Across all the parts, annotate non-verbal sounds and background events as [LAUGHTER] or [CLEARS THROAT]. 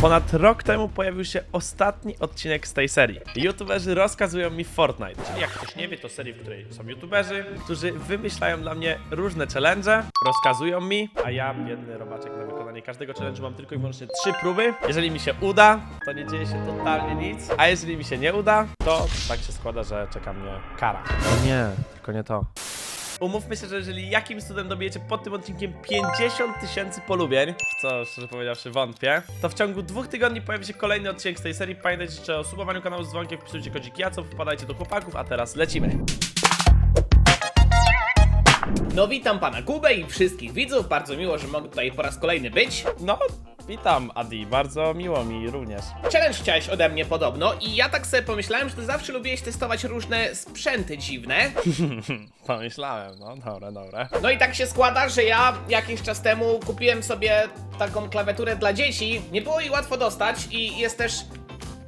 Ponad rok temu pojawił się ostatni odcinek z tej serii. YouTuberzy rozkazują mi Fortnite. Czyli jak ktoś nie wie, to serii, w której są YouTuberzy, którzy wymyślają dla mnie różne challenge, rozkazują mi, a ja, biedny robaczek na wykonanie każdego challenge'u mam tylko i wyłącznie trzy próby. Jeżeli mi się uda, to nie dzieje się totalnie nic, a jeżeli mi się nie uda, to tak się składa, że czeka mnie kara. No nie, tylko nie to. Umówmy się, że jeżeli jakimś cudem dobijecie pod tym odcinkiem 50 tysięcy polubień, w co szczerze powiedziawszy wątpię, to w ciągu dwóch tygodni pojawi się kolejny odcinek z tej serii. Pamiętajcie jeszcze o subowaniu kanału z dzwonkiem, wpisujcie kodzik Jacob, wpadajcie do chłopaków, a teraz lecimy. No witam pana Kubę i wszystkich widzów, bardzo miło, że mogę tutaj po raz kolejny być. No, witam Adi, bardzo miło mi również. Challenge chciałeś ode mnie podobno i ja tak sobie pomyślałem, że ty zawsze lubiłeś testować różne sprzęty dziwne. [LAUGHS] Pomyślałem, no dobra, dobra. No i tak się składa, że ja jakiś czas temu kupiłem sobie taką klawiaturę dla dzieci. Nie było jej łatwo dostać i jest też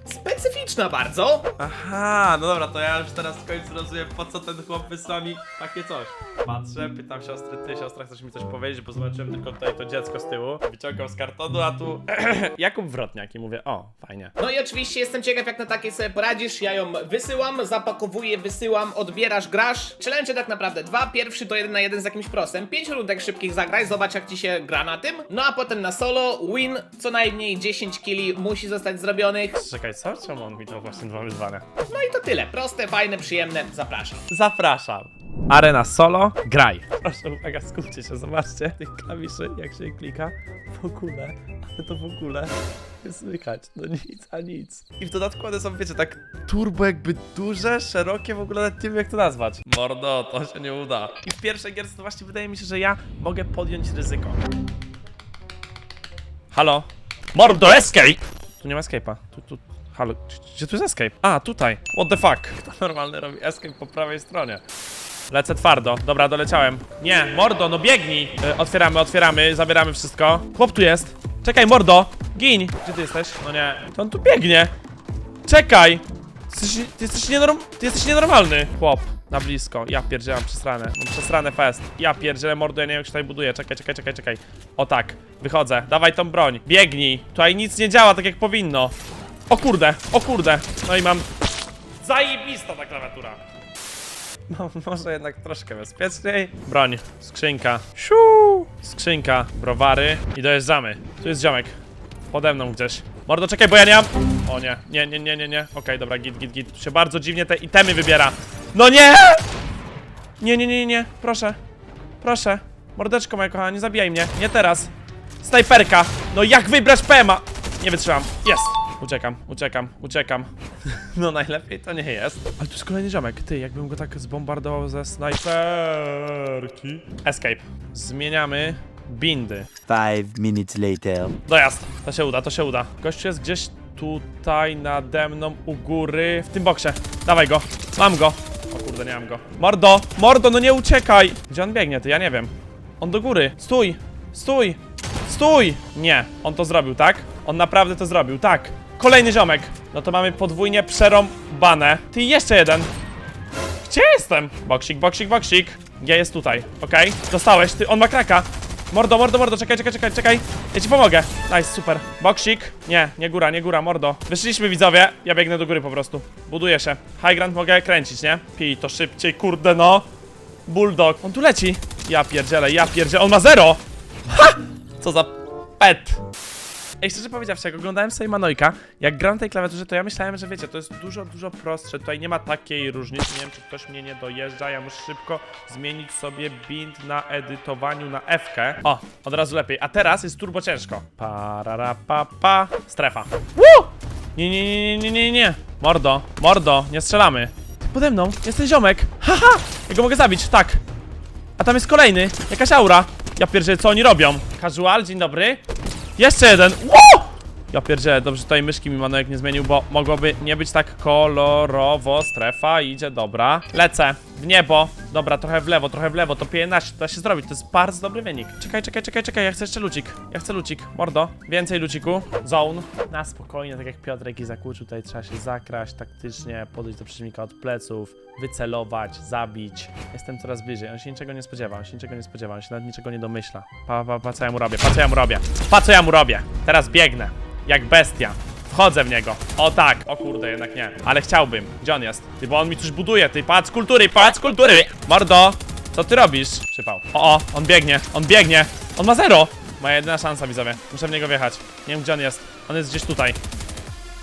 specyficzna bardzo. Aha, no dobra, to ja już teraz w końcu rozumiem, po co ten chłop wysłał mi takie coś. Patrzę, pytam siostry, ty siostra, chcesz mi coś powiedzieć, bo zobaczyłem tylko tutaj to dziecko z tyłu. Wyciągam z kartonu, a tu [CLEARS THROAT] Jakub Wrotniak i mówię, o, fajnie. No i oczywiście jestem ciekaw, jak na takiej sobie poradzisz. Ja ją wysyłam, zapakowuję, wysyłam, odbierasz, grasz. Challenge tak naprawdę dwa. Pierwszy to jeden na jeden z jakimś prosem. Pięć rundek szybkich zagraj, zobacz jak ci się gra na tym. No a potem na solo, win, co najmniej 10 killi musi zostać zrobionych. Czekaj, co? Czemu on mi to właśnie dwa wyzwania? No i to tyle. Proste, fajne, przyjemne. Zapraszam. Zapraszam. Arena solo, graj. Proszę, uwaga, skupcie się, zobaczcie tych klawiszy, jak się klika. W ogóle, ale to w ogóle nie słychać, no nic, a nic. I w dodatku one są, wiecie, tak turbo jakby duże, szerokie, w ogóle nawet nie wiem jak to nazwać. Mordo, to się nie uda. I w pierwszej gierce to właśnie wydaje mi się, że ja mogę podjąć ryzyko. Halo? Mordo, escape! Tu nie ma escape'a. Tu, tu, halo, gdzie tu jest escape? A, tutaj. What the fuck? Kto normalny robi escape po prawej stronie? Lecę twardo. Dobra, doleciałem. Nie, mordo, no biegnij. Y, otwieramy, otwieramy, zabieramy wszystko. Chłop tu jest. Czekaj, mordo. Gin. Gdzie ty jesteś? No nie. To on tu biegnie. Czekaj. Jesteś, ty, jesteś nienorm, ty jesteś nienormalny. Chłop. Na blisko. Ja pierdzielam przesranę. Mam przesranę fest. Ja pierdzielę mordo, ja nie wiem jak się tutaj buduje. Czekaj, czekaj, czekaj, czekaj. O tak. Wychodzę. Dawaj tą broń. Biegnij. Tutaj nic nie działa tak jak powinno. O kurde, o kurde. No i mam... Zajebista ta klawiatura. [LAUGHS] No, może jednak troszkę bezpieczniej. Broń, skrzynka. Siu! Skrzynka, browary i dojeżdżamy. Tu jest ziomek. Pode mną gdzieś. Mordo, czekaj, bo ja nie mam... O nie, nie, nie, nie, nie, nie. Okej, dobra, git, git, git. Tu się bardzo dziwnie te itemy wybiera. No nie! Nie, nie, nie, nie, nie. Proszę. Proszę. Mordeczko moja kochana, nie zabijaj mnie. Nie teraz. Snajperka. No jak wybrać PMA? Nie wytrzymam. Jest. Uciekam, uciekam, uciekam. No najlepiej to nie jest. Ale tu jest kolejny ziomek. Ty, jakbym go tak zbombardował ze snajperki. Escape. Zmieniamy bindy. Five minutes later. Dojazd. To się uda, to się uda. Gościu jest gdzieś tutaj nade mną u góry. W tym boksie. Dawaj go. Mam go. O kurde, nie mam go. Mordo! Mordo, no nie uciekaj! Gdzie on biegnie, ty? Ja nie wiem. On do góry. Stój! Stój! Stój! Nie, on to zrobił, tak? On naprawdę to zrobił, tak. Kolejny ziomek. No to mamy podwójnie przerąbane. Ty, jeszcze jeden. Gdzie jestem? Boksik, boksik, boksik. Ja jest tutaj, okej? Dostałeś, ty, on ma kraka. Mordo, mordo, mordo, czekaj, czekaj, czekaj, czekaj. Ja ci pomogę. Nice, super. Boksik. Nie, nie góra, nie góra, mordo. Wyszliśmy, widzowie. Ja biegnę do góry po prostu. Buduję się. High ground mogę kręcić, nie? Pij to szybciej, kurde no. Bulldog. On tu leci. Ja pierdzielę, ja pierdzielę. On ma zero. Ha! Co za pet. Ej, szczerze powiedziawszy, jak oglądałem sobie Manojka, jak gram tej klawiaturze, to ja myślałem, że wiecie, to jest dużo, dużo prostsze. Tutaj nie ma takiej różnicy. Nie wiem, czy ktoś mnie nie dojeżdża. Ja muszę szybko zmienić sobie bind na edytowaniu na F. -kę. O, od razu lepiej. A teraz jest turbo ciężko. Parara pa pa. Strefa. Woo! Nie, nie, nie, nie, nie, nie. Mordo, mordo, nie strzelamy. Pode mną jest ten ziomek. Haha! Ja go mogę zabić, tak. A tam jest kolejny. Jakaś aura. Ja pierdzielę, co oni robią? Casual, dzień dobry. Jeszcze jeden! Ło! Ja pierdzielę, dobrze tutaj myszki mi Manojek nie zmienił, bo mogłoby nie być tak kolorowo. Strefa idzie, dobra. Lecę. W niebo. Dobra, trochę w lewo, trochę w lewo. To 15, to się zrobić. To jest bardzo dobry wynik. Czekaj, czekaj, czekaj, czekaj. Ja chcę jeszcze lucik. Ja chcę lucik. Mordo. Więcej luciku. Zone. Na spokojnie, tak jak Piotrek i zakłuczył, tutaj trzeba się zakraść taktycznie, podejść do przeciwnika od pleców, wycelować, zabić. Jestem coraz bliżej. On się niczego nie spodziewa, on się niczego nie spodziewa, on się nawet niczego nie domyśla. Pa, pa, pa, co ja mu robię, pa, co ja mu robię, pa, co ja mu robię. Teraz biegnę. jak bestia. Wchodzę w niego. O tak. O kurde, jednak nie. Ale chciałbym. Gdzie on jest? Ty, bo on mi coś buduje. Ty, patrz kultury, patrz kultury. Mordo, co ty robisz? Przypał. O, o, on biegnie, on biegnie. On ma zero. Moja jedyna szansa, widzowie. Muszę w niego wjechać. Nie wiem, gdzie on jest. On jest gdzieś tutaj.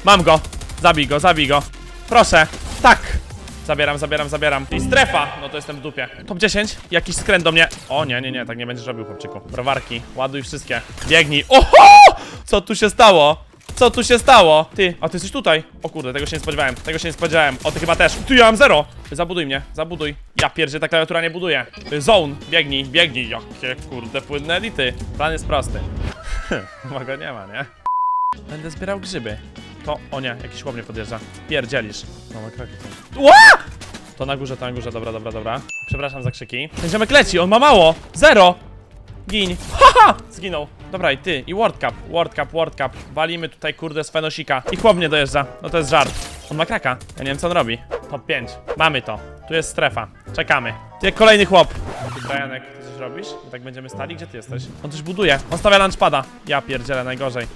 Mam go. Zabij go, zabij go. Proszę. Tak. Zabieram, zabieram, zabieram. I strefa! No to jestem w dupie. Top 10. Jakiś skręt do mnie. O nie, nie, nie, tak nie będziesz robił, chłopczyku. Browarki, ładuj wszystkie. Biegnij. Oho! Co tu się stało? Co tu się stało? Ty, a ty jesteś tutaj. O kurde, tego się nie spodziewałem. Tego się nie spodziewałem. O, ty chyba też. Tu ja mam zero. Zabuduj mnie, zabuduj. Ja pierdzie, ta klawiatura nie buduje. Zone, biegnij, biegnij. Jakie kurde płynne elity. Plan jest prosty. [LAUGHS] Chyba go nie ma, nie? Będę zbierał grzyby. To, o nie, jakiś chłop mnie podjeżdża. Pierdzielisz. No, ma tam. Ła! To na górze, to na górze, dobra, dobra, dobra. Przepraszam za krzyki. Ten ziomek leci, on ma mało! Zero! Gin. Haha! Zginął. Dobra, i ty, i World Cup, World Cup, World Cup. Walimy tutaj, kurde, z fenosika. I chłop mnie dojeżdża. No to jest żart. On ma kraka. Ja nie wiem, co on robi. Top 5. Mamy to. Tu jest strefa. Czekamy. Ty, kolejny chłop. Brianek, ty coś robisz? My tak będziemy stali? Gdzie ty jesteś? On coś buduje. On stawia lunchpada. Ja pierdzielę, najgorzej.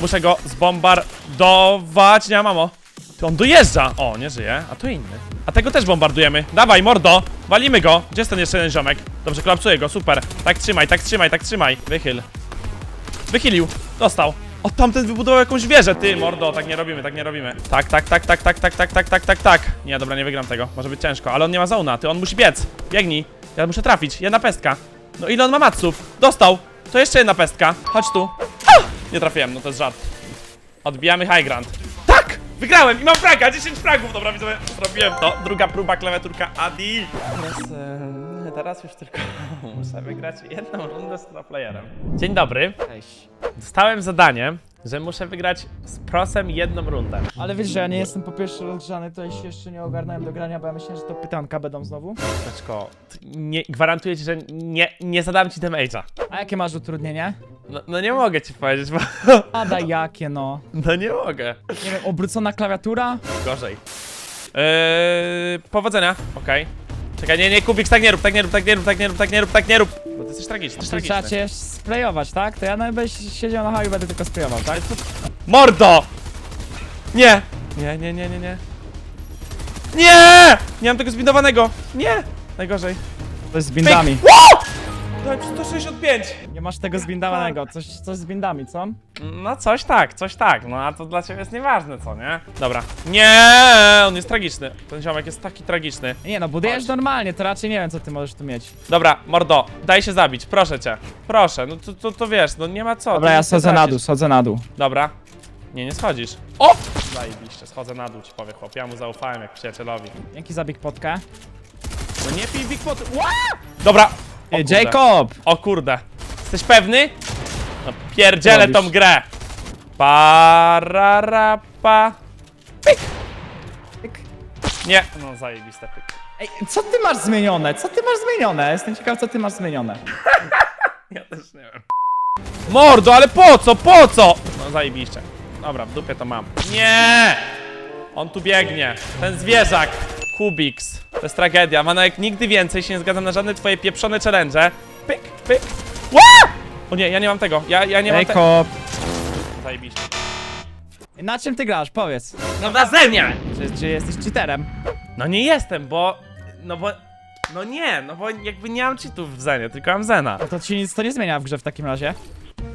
Muszę go zbombardować. Nie ma mamo. Ty on dojeżdża! O, nie żyje, a to inny. A tego też bombardujemy. Dawaj, mordo! Walimy go! Gdzie jest ten jeszcze jeden ziomek? Dobrze, kolapsuję go, super. Tak trzymaj, tak trzymaj, tak trzymaj. Wychyl. Wychylił. Dostał. O, tamten wybudował jakąś wieżę, ty, mordo, tak nie robimy, tak nie robimy. Tak, tak, tak, tak, tak, tak, tak, tak, tak, tak, tak. Nie, dobra, nie wygram tego. Może być ciężko, ale on nie ma zona, ty, on musi biec. Biegnij. Ja muszę trafić. Jedna pestka. No ile on ma maców? Dostał. To jeszcze jedna pestka. Chodź tu. Nie trafiłem, no to jest żart. Odbijamy high ground. Wygrałem i mam fraga! 10 fragów! Dobra, widzowie, zrobiłem to. Druga próba, klawiaturka Adi. Teraz, e, teraz już tylko [LAUGHS] muszę wygrać jedną rundę z playerem. Dzień dobry. Cześć. Dostałem zadanie, że muszę wygrać z prosem jedną rundę. Ale wiesz, że ja nie jestem po pierwsze rozgrzany, to się jeszcze nie ogarnąłem do grania, bo ja myślałem, że to pytanka będą znowu. Beczko, nie, gwarantuję ci, że nie, nie zadam ci damage'a. A jakie masz utrudnienia? No, no nie mogę ci powiedzieć, bo... A daj jakie no. No nie mogę. Nie wiem, obrócona klawiatura? Gorzej. Yy, powodzenia, okej. Czekaj, nie, nie, Kubiks, tak nie rób, tak nie rób, tak nie rób, tak nie rób, tak nie rób, tak nie rób. Bo ty jesteś tragiczny, Czyli trzeba tragiczny. cię sprayować, tak? To ja będę siedział na haju i będę tylko sprayował, tak? Mordo! Nie! Nie, nie, nie, nie, nie. Nie! Nie mam tego zbindowanego! Nie! Najgorzej. To jest z bindami. Wow! Dałem ci 165! Nie masz tego zbindowanego, coś, coś z bindami, co? No coś tak, coś tak, no a to dla ciebie jest nieważne, co nie? Dobra. Nie! On jest tragiczny. Ten ziomek jest taki tragiczny. Nie no, budujesz normalnie, to raczej nie wiem, co ty możesz tu mieć. Dobra, mordo, daj się zabić, proszę cię. Proszę, no to, to, to wiesz, no nie ma co. Dobra, to ja nie schodzę na tracisz. dół, schodzę na dół. Dobra. Nie, nie schodzisz. O! Zajebiście, schodzę na dół, ci powie chłop. Ja mu zaufałem jak przyjacielowi. Dzięki za big potkę. No nie pij Big Pot. Ła! Dobra. Kurde. Jacob! O kurde. Jesteś pewny? No pierdzielę Robisz. tą grę. Pararapa. Pyk. Pyk. Nie. No zajebiste pyk. Ej, co ty masz zmienione? Co ty masz zmienione? Jestem ciekaw, co ty masz zmienione. [LAUGHS] Ja też nie wiem. Mordo, ale po co, po co? No zajebiście. Dobra, w dupie to mam. Nie! On tu biegnie. Ten zwierzak. Kubiks. To jest tragedia. Manojek, nigdy więcej się nie zgadzam na żadne twoje pieprzone challenge. Pyk, pyk. Ła! O nie, ja nie mam tego. Ja, ja nie mam tego. Jacob! Zajebiście. Na czym ty grasz? Powiedz. No na zenia! Czy, czy jesteś cheaterem? No nie jestem, bo... No bo... No nie, no bo jakby nie mam cheatów w Zenie, tylko mam Zena. No to ci nic to nie zmienia w grze w takim razie.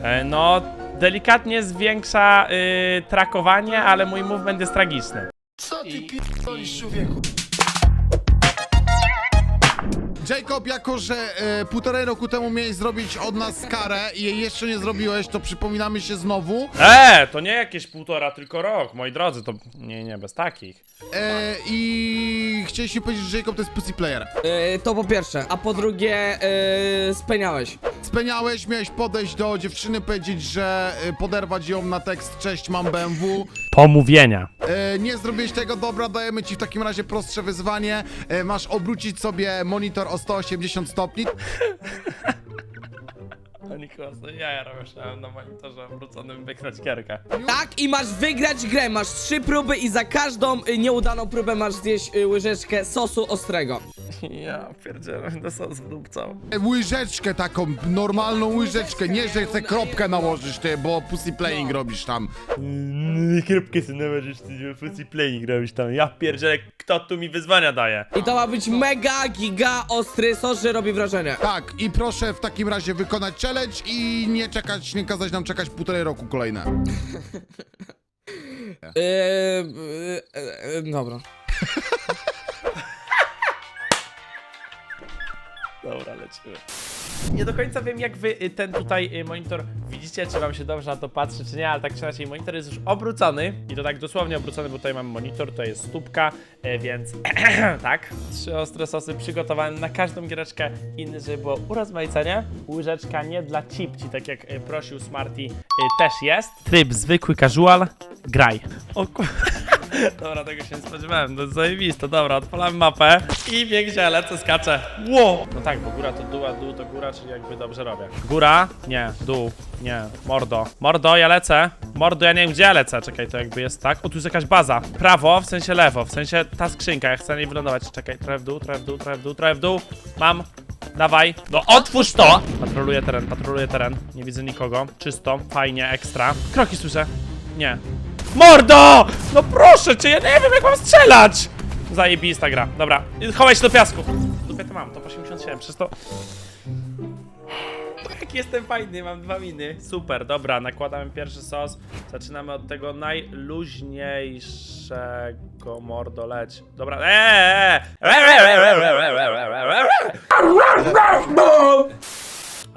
E, no, delikatnie zwiększa y, trakowanie, ale mój movement jest tragiczny. Co ty pierdolisz, człowieku? Jacob, jako że e, półtorej roku temu miałeś zrobić od nas karę i jej jeszcze nie zrobiłeś, to przypominamy się znowu. E, to nie jakieś półtora, tylko rok, moi drodzy, to nie, nie, bez takich. E, I chcieliśmy powiedzieć, że Jacob to jest pussy player. Yy, to po pierwsze, a po drugie, yy, speniałeś. Speniałeś, miałeś podejść do dziewczyny, powiedzieć, że e, poderwać ją na tekst Cześć, mam BMW. Pomówienia. E, nie zrobiłeś tego, dobra, dajemy ci w takim razie prostsze wyzwanie. E, masz obrócić sobie monitor o 180 stopni. [LAUGHS] No Nikos, no ja, ja robię na monitorze wróconym wyknąć kierkę. Tak, i masz wygrać grę. Masz trzy próby i za każdą y, nieudaną próbę masz zjeść y, łyżeczkę sosu ostrego. [LAUGHS] Ja pierdzielę, no sos wdupcał. Łyżeczkę taką, normalną łyżeczkę, nie że chcę kropkę nałożysz ty, bo pussy playing robisz tam. Kropkę sobie nałożysz, ty pussy playing robisz tam. Ja pierdzielę, kto tu mi wyzwania daje? I to ma być mega, giga ostry sos, że robi wrażenie. Tak, i proszę w takim razie wykonać challenge i nie czekać, nie kazać nam czekać półtorej roku kolejne. [LAUGHS] Yy, yy, yy, dobra. [LAUGHS] Dobra, lecimy. Nie do końca wiem, jak wy y, ten tutaj y, monitor widzicie, czy wam się dobrze na to patrzy, czy nie, ale tak czy inaczej monitor jest już obrócony i to tak dosłownie obrócony, bo tutaj mamy monitor, to jest stópka, y, więc [CLEARS THROAT] tak. Trzy ostre sosy przygotowane na każdą giereczkę, inny, żeby było urozmaicenie. Łyżeczka nie dla cipci, tak jak prosił Smarty, też jest. Tryb zwykły, casual, graj. O. [LAUGHS] Dobra, tego się nie spodziewałem, to jest zajebiste. Dobra, odpalamy mapę i bieg gdzie lecę, skaczę. Wow! No tak, bo góra to dół, a dół to góra, czyli jakby dobrze robię. Góra? Nie, dół, nie, mordo. Mordo, ja lecę. Mordo, ja nie wiem gdzie ja lecę. Czekaj, to jakby jest tak. O, tu jest jakaś baza. Prawo, w sensie lewo, w sensie ta skrzynka, ja chcę na niej wylądować. Czekaj, trochę w dół, trochę w dół, trochę w dół, trochę w dół. Mam. Dawaj. No otwórz to! Patroluję teren, patroluję teren. Nie widzę nikogo. Czysto, fajnie, ekstra. Kroki słyszę. Nie. Mordo! No proszę cię, ja nie wiem jak mam strzelać! Zajebista gra. Dobra, chowaj się do piasku. Dupie to mam, to 87, przez to... Jak jestem fajny, mam dwa miny. Super, dobra, nakładamy pierwszy sos. Zaczynamy od tego najluźniejszego mordo leć. Dobra, eee!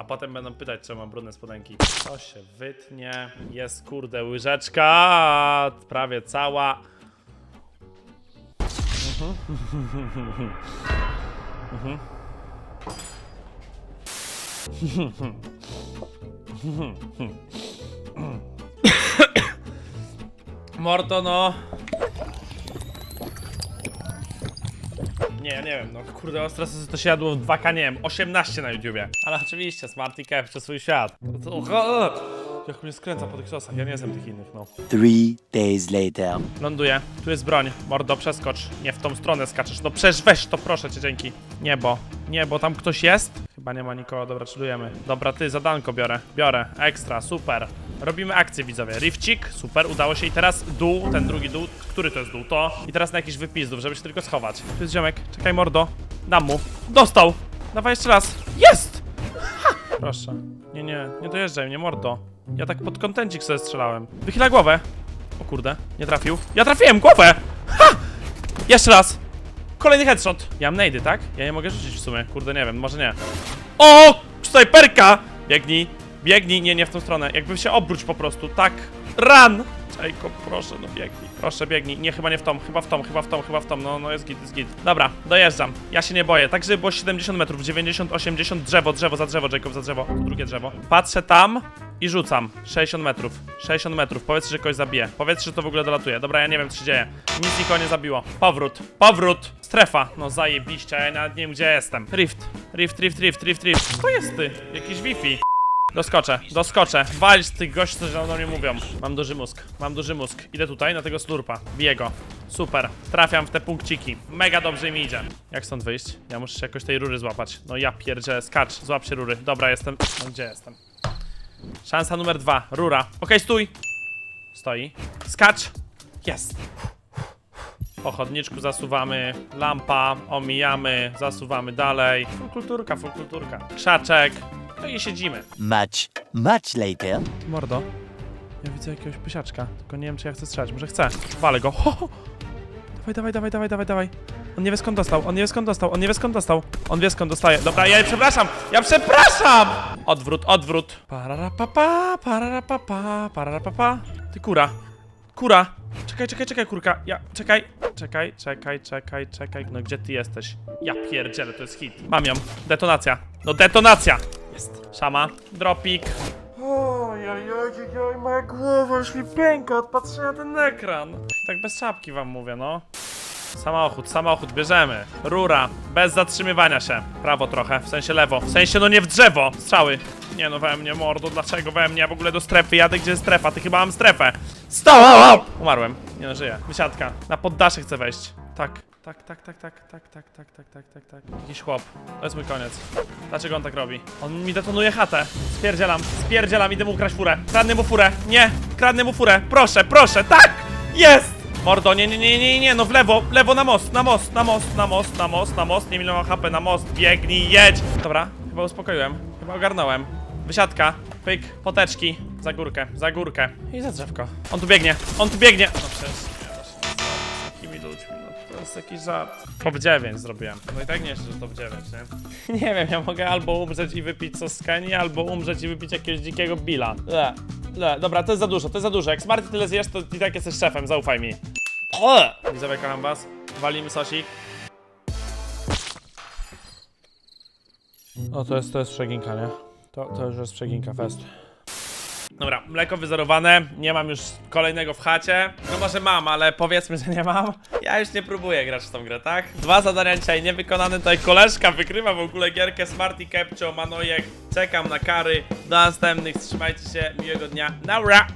Potem będą pytać, czy mam brudne spodenki. To się wytnie. Jest kurde łyżeczka. Prawie cała. Morto, no. Nie, ja nie wiem, no kurde, ostre sosy to się jadło w 2K, nie wiem, 18 na YouTubie. Ale oczywiście, Smarty Cap przez swój świat. To, to, jak mnie skręca po tych sosach, ja nie jestem tych innych, no. Three days later. Ląduję, tu jest broń. Mordo, przeskocz. Nie w tą stronę skaczesz. No przecież weź to, proszę cię, dzięki. Niebo, niebo, tam ktoś jest? Chyba nie ma nikogo, dobra, czylujemy. Dobra, ty, zadanko biorę, biorę, ekstra, super. Robimy akcję, widzowie. Rifcik, super, udało się. I teraz dół, ten drugi dół. Który to jest dół? To. I teraz na jakiś wypizdów, żeby się tylko schować. Tu jest ziomek, czekaj, mordo. Dam mu. Dostał! Dawaj jeszcze raz. Jest! Ha! Proszę. Nie, nie, nie dojeżdżaj mnie, mordo. Ja tak pod kontencik sobie strzelałem. Wychyla głowę. O kurde, nie trafił. Ja trafiłem głowę! Ha! Jeszcze raz! Kolejny headshot. Ja mam nady, tak? Ja nie mogę rzucić w sumie. Kurde, nie wiem, może nie. O! Snajperka! Biegnij, biegnij, nie, nie w tą stronę. Jakby się obróć po prostu, tak. Run! Jacob, proszę, no biegnij. Proszę, biegnij. Nie, chyba nie w tą, chyba w tą, chyba w tą, chyba w tą. No, no jest git, jest git. Dobra, dojeżdżam. Ja się nie boję. Tak, żeby było 70 metrów, 90, 80, drzewo, drzewo, za drzewo, Jacob, za drzewo. To drugie drzewo. Patrzę tam i rzucam. 60 metrów. 60 metrów. Powiedz, że kogoś zabiję. Powiedz, że to w ogóle dolatuje. Dobra, ja nie wiem, co się dzieje. Nic nikogo nie zabiło. Powrót. Powrót. Strefa. No zajebiście, ja nawet nie wiem, gdzie jestem. Rift. Rift, rift, rift, rift, rift. To jest ty. Jakiś Wi-Fi. Doskoczę, doskoczę. Walić z tych gości, co do mnie mówią. Mam duży mózg, mam duży mózg. Idę tutaj na tego slurpa. Biję go. Super. Trafiam w te punkciki. Mega dobrze mi idzie. Jak stąd wyjść? Ja muszę się jakoś tej rury złapać. No ja pierdzielę, skacz, złap się rury. Dobra, jestem. No gdzie jestem? Szansa numer dwa. Rura. Okej, stój. Stoi. Skacz. Jest. Po chodniczku zasuwamy, lampa, omijamy, zasuwamy dalej. Full kulturka, full kulturka. Krzaczek. No i siedzimy. Much, much later. Mordo. Ja widzę jakiegoś pysiaczka, tylko nie wiem czy ja chcę strzelać. Może chcę. Walę go. Ho, ho. Dawaj, dawaj, dawaj, dawaj, dawaj, dawaj. On nie wie skąd dostał, on nie wie skąd dostał, on nie wie skąd dostał. On wie skąd dostaje. Dobra, ja przepraszam! Ja przepraszam! Odwrót, odwrót. Pararapapa, pararapapa, pararapapa. Ty kura. Kura. Czekaj, czekaj, czekaj, kurka. Ja, czekaj. Czekaj, czekaj, czekaj, czekaj. No gdzie ty jesteś? Ja pierdzielę, to jest hit. Mam ją. Detonacja. No detonacja! Jest. Szama. Dropik. Oj, oj, oj, oj, oj, moja głowa już mi pęka od patrzenia na ten ekran. Tak bez czapki wam mówię, no. Samochód, samochód, bierzemy. Rura, bez zatrzymywania się. Prawo trochę, w sensie lewo. W sensie, no nie w drzewo. Strzały. Nie no, we mnie, mordo, dlaczego we mnie? Ja w ogóle do strefy jadę, gdzie jest strefa? Ty chyba mam strefę. Stop! Umarłem. Nie no, żyję. Wysiadka. Na poddasze chcę wejść. Tak, tak, tak, tak, tak, tak, tak, tak, tak, tak, tak, tak. Jakiś chłop. To jest mój koniec. Dlaczego on tak robi? On mi detonuje chatę. Spierdzielam, spierdzielam, idę mu ukraść furę. Kradnę mu furę. Nie, kradnę mu furę. Proszę, proszę, tak! Jest! Mordo, nie, nie, nie, nie, nie, no w lewo, lewo na most, na most, na most, na most, na most, na most, nie miliona HP, na most, biegnij, jedź! Dobra, chyba uspokoiłem, chyba ogarnąłem. Wysiadka, pyk, poteczki, za górkę, za górkę i za drzewko. On tu biegnie, on tu biegnie! No przecież, to jest jakiś żart. Top 9 zrobiłem, no i tak nie jeszcze, że top 9, nie? [LAUGHS] Nie wiem, ja mogę albo umrzeć i wypić sos z Kenii, albo umrzeć i wypić jakiegoś dzikiego Billa. Le, le, dobra, to jest za dużo, to jest za dużo. Jak Smarty tyle zjesz, to i tak jesteś szefem, zaufaj mi. Widzowie, kocham was. Walimy sosik. O, to jest, to jest przeginka, nie? To, to już jest przeginka, fest. Dobra, mleko wyzerowane, nie mam już kolejnego w chacie. No może mam, ale powiedzmy, że nie mam. Ja już nie próbuję grać w tą grę, tak? Dwa zadania dzisiaj niewykonane, tutaj koleżka wygrywa w ogóle gierkę Smarty Capture, Manojek. Czekam na kary. Do następnych, trzymajcie się, miłego dnia. Naura!